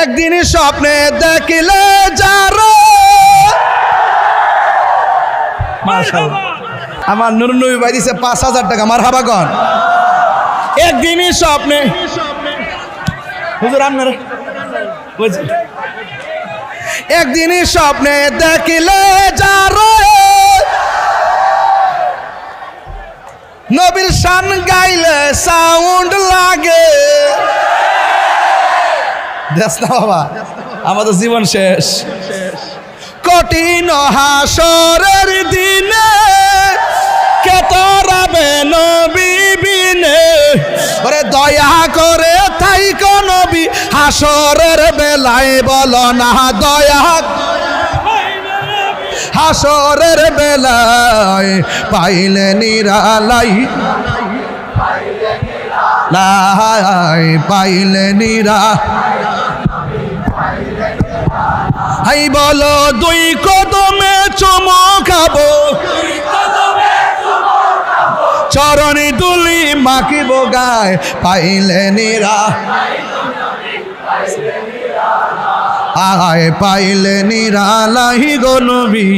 একদিন স্বপ্নে দেখিলে যার। আমার নুর নবী ভাই দিছে পাঁচ হাজার টাকা আমার হাবাগন একদিনই স্বপ্নে হুজুর আপনার একদিনই স্বপ্নে দেখিলে যার। নবীর শান গাইলে বাবা। আমাদের জীবন শেষ। কঠিন হাসরের দিনে কে তরাবে নবী বিনে? ওরে দয়া করে তাই নবী, হাসরের বেলায় বলো না দয়া। হাসরের বেলায় পাইলে নিরালাই। লাই পাইলে নিরা হাই বলো, দুই কদমে চুমো খাব। চরণে দুলি মাখিব গায়, পাইলে নিরা। আয়, পাইলে নিরালাহি লাহি নবী।